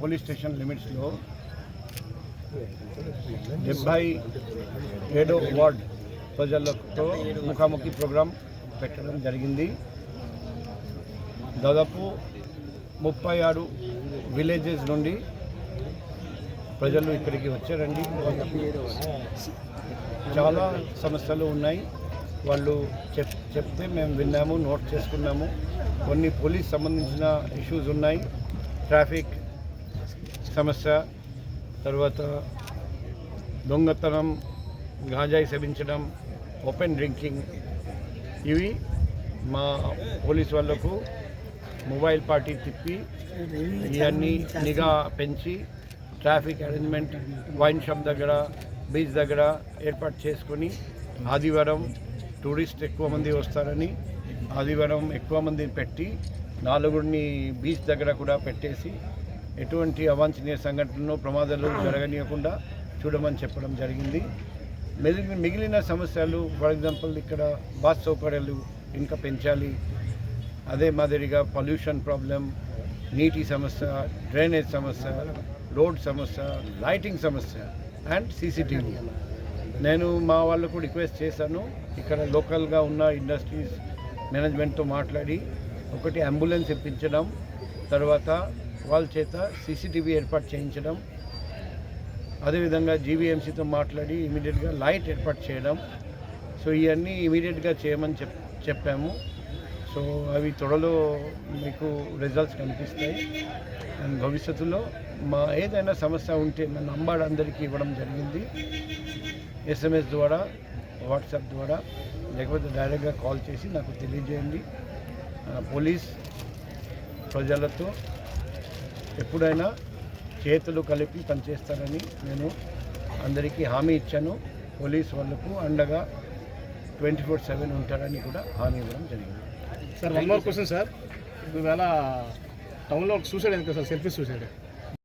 Police station లిమిట్స్లో డెబ్భై ఏడో వార్డ్ ప్రజలతో ముఖాముఖి ప్రోగ్రాం పెట్టడం జరిగింది. దాదాపు ముప్పై ఆరు విలేజెస్ నుండి ప్రజలు ఇక్కడికి వచ్చారండి. చాలా సమస్యలు ఉన్నాయి. వాళ్ళు చెప్ చెప్తే మేము విన్నాము నోట్ చేసుకున్నాము. కొన్ని పోలీస్ సంబంధించిన ఇష్యూస్ ఉన్నాయి. ట్రాఫిక్ సమస్య తర్వాత దొంగతనం గాంజాయి సేవించడం ఓపెన్ డ్రింకింగ్ ఇవి మా పోలీస్ వాళ్ళకు మొబైల్ పార్టీ తిప్పి ఇవన్నీ నిఘా పెంచి ట్రాఫిక్ అరేంజ్మెంట్ వైన్ షాప్ దగ్గర బీచ్ దగ్గర ఏర్పాటు చేసుకొని ఆదివారం టూరిస్ట్ ఎక్కువ మంది వస్తారని ఆదివారం ఎక్కువ మందిని పెట్టి నాలుగురిని బీచ్ దగ్గర కూడా పెట్టేసి ఎటువంటి అవాంఛనీయ సంఘటనలు ప్రమాదాలు జరగనీయకుండా చూడమని చెప్పడం జరిగింది. మిగిలిన మిగిలిన సమస్యలు ఫర్ ఎగ్జాంపుల్ ఇక్కడ బస్ సౌకర్యాలు ఇంకా పెంచాలి. అదే మాదిరిగా పొల్యూషన్ ప్రాబ్లం నీటి సమస్య డ్రైనేజ్ సమస్య రోడ్ సమస్య లైటింగ్ సమస్య అండ్ సీసీటీవీ. నేను మా వాళ్ళకు రిక్వెస్ట్ చేశాను ఇక్కడ లోకల్గా ఉన్న ఇండస్ట్రీస్ మేనేజ్మెంట్తో మాట్లాడి ఒకటి అంబులెన్స్ ఇప్పించడం తర్వాత వాళ్ళ చేత సీసీటీవీ ఏర్పాటు చేయించడం అదేవిధంగా జీవీఎంసీతో మాట్లాడి ఇమీడియట్గా లైట్ ఏర్పాటు చేయడం. సో ఇవన్నీ ఇమీడియట్గా చేయమని చెప్ చెప్పాము. సో అవి త్వరలో మీకు రిజల్ట్స్ కనిపిస్తాయి. అండ్ భవిష్యత్తులో మా ఏదైనా సమస్య ఉంటే నా నంబర్ అందరికీ ఇవ్వడం జరిగింది. ఎస్ఎంఎస్ ద్వారా వాట్సాప్ ద్వారా లేకపోతే డైరెక్ట్గా కాల్ చేసి నాకు తెలియజేయండి. పోలీస్ ప్రజలతో ఎప్పుడైనా చేతులు కలిపి పనిచేస్తారని నేను అందరికీ హామీ ఇచ్చాను. పోలీస్ వాళ్ళకు అండగా ట్వంటీ ఫోర్ సెవెన్ ఉంటారని కూడా హామీ ఇవ్వడం జరిగింది. Sir one more question sir ఈవేళ టౌన్లో ఒక సూసైడ్ అయింది కదా సార్? Selfie suicide